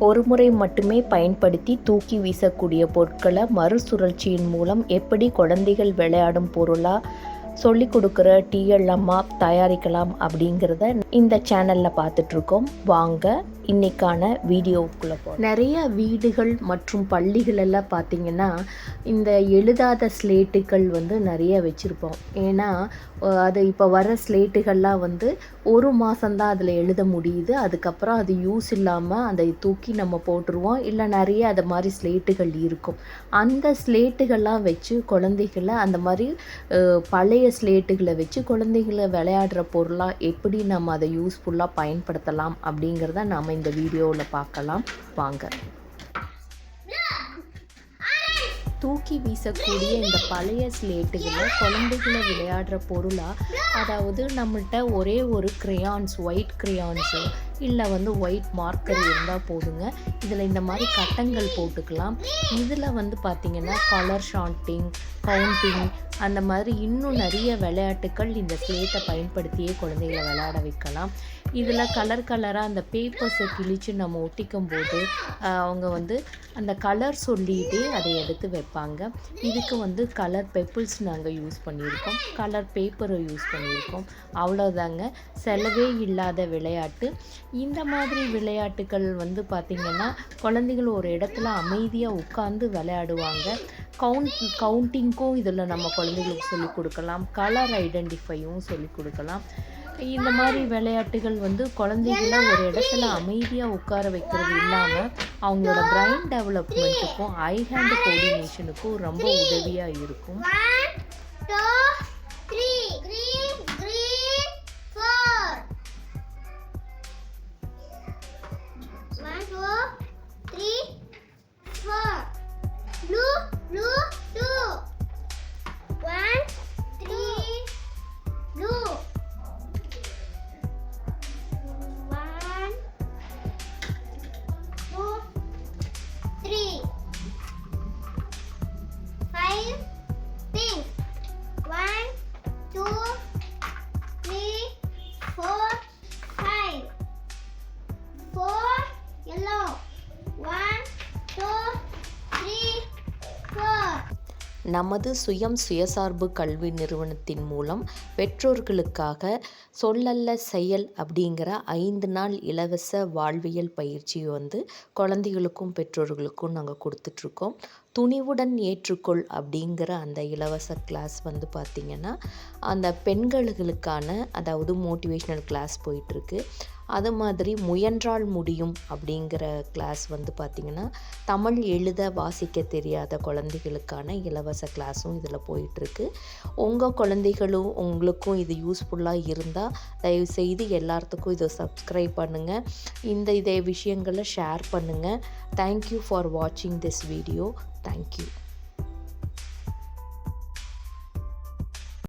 ஒரு முறை மட்டுமே பயன்படுத்தி தூக்கி வீசக்கூடிய பொருட்களை மறுசுழற்சியின் மூலம் எப்படி குழந்தைகள் விளையாடும் பொருளாக சொல்லி கொடுக்குற டீ அம்மா தயாரிக்கலாம் அப்படிங்கிறத இந்த சேனலில் பார்த்துட்ருக்கோம் வாங்க இன்னைக்கான வீடியோவுக்குள்ளே போ நிறைய வீடுகள் மற்றும் பள்ளிகளெல்லாம் பார்த்திங்கன்னா இந்த எழுதாத ஸ்லேட்டுகள் வந்து நிறைய வச்சுருப்போம். ஏன்னா அது இப்போ வர ஸ்லேட்டுகள்லாம் வந்து ஒரு மாதம்தான் அதில் எழுத முடியுது. அதுக்கப்புறம் அது யூஸ் இல்லாமல் அதை தூக்கி நம்ம போட்டுருவோம். இல்லை நிறைய அது மாதிரி ஸ்லேட்டுகள் இருக்கும். அந்த ஸ்லேட்டுகள்லாம் வச்சு குழந்தைகளை அந்த மாதிரி பழைய ஸ்லேட்டுகளை வச்சு குழந்தைகளை விளையாடுற பொருளாக எப்படி நம்ம அதை யூஸ்ஃபுல்லாக பயன்படுத்தலாம் அப்படிங்கிறத இந்த வீடியோவில் பார்க்கலாம். வாங்க. தூக்கி வீசக்கூடிய இந்த பழைய ஸ்லேட்டுகளை குழந்தைகளை விளையாடுற பொருளாக அதாவது நம்மள்ட்ட ஒரே ஒரு க்ரேயான்ஸ் ஒயிட் கிரையான்ஸு இல்லை வந்து ஒயிட் மார்க்கர் இருந்தால் போதுங்க. இதில் இந்த மாதிரி கட்டங்கள் போட்டுக்கலாம். இதில் வந்து பார்த்திங்கன்னா கலர் ஷாண்டிங் கவுண்டிங் அந்த மாதிரி இன்னும் நிறைய விளையாட்டுக்கள் இந்த ஸ்லேட்டை பயன்படுத்தியே குழந்தைகளை விளையாட வைக்கலாம். இதில் கலர் கலராக அந்த பேப்பர்ஸை கிழித்து நம்ம ஒட்டிக்கும் போது அவங்க வந்து அந்த கலர் சொல்லிகிட்டே அதை எடுத்து வைப்பாங்க. இதுக்கு வந்து கலர் பெப்பிள்ஸ் நாங்கள் யூஸ் பண்ணியிருக்கோம். கலர் பேப்பரை யூஸ் பண்ணியிருக்கோம். அவ்வளோதாங்க செலவே இல்லாத விளையாட்டு. இந்த மாதிரி விளையாட்டுகள் வந்து பார்த்திங்கன்னா குழந்தைகள் ஒரு இடத்துல அமைதியாக உட்காந்து விளையாடுவாங்க. கவுண்ட் கவுண்டிங்க்கும் இதில் நம்ம குழந்தைகளுக்கு சொல்லிக் கொடுக்கலாம். கலர் ஐடென்டிஃபையும் சொல்லிக் கொடுக்கலாம். இந்த மாதிரி விளையாட்டுகள் வந்து குழந்தைகளை ஒரு இடத்துல அமைதியாக உட்கார வைக்கிறது இல்லாமல் அவங்களோட பிரைன் டெவலப்மெண்ட்டுக்கும் ஐ ஹேண்ட் கோஆர்டினேஷனுக்கும் ரொம்ப உதவியாக இருக்கும். நமது சுயம் சுயசார்பு கல்வி நிறுவனத்தின் மூலம் பெற்றோர்களுக்காக சொல்லல்ல செயல் அப்படிங்கிற ஐந்து நாள் இலவச வாழ்வியல் பயிற்சி வந்து குழந்தைகளுக்கும் பெற்றோர்களுக்கும் நாங்கள் கொடுத்துட்ருக்கோம். துணிவுடன் ஏற்றுக்கொள் அப்படிங்கிற அந்த இலவச கிளாஸ் வந்து பார்த்திங்கன்னா அந்த பெண்களுக்கான அதாவது மோட்டிவேஷ்னல் கிளாஸ் போயிட்டுருக்கு அது மாதிரி முயன்றால் முடியும் அப்படிங்கிற கிளாஸ் வந்து பார்த்திங்கன்னா தமிழ் எழுத வாசிக்க தெரியாத குழந்தைகளுக்கான இலவச கிளாஸும் இதில் போயிட்டுருக்கு. உங்கள் குழந்தைகளும் உங்களுக்கும் இது யூஸ்ஃபுல்லாக இருந்தால் தயவுசெய்து எல்லாத்துக்கும் இதை சப்ஸ்கிரைப் பண்ணுங்கள் இந்த இதே விஷயங்களை ஷேர் பண்ணுங்கள் தேங்க்யூ ஃபார் வாட்சிங் திஸ் வீடியோ தேங்க்யூ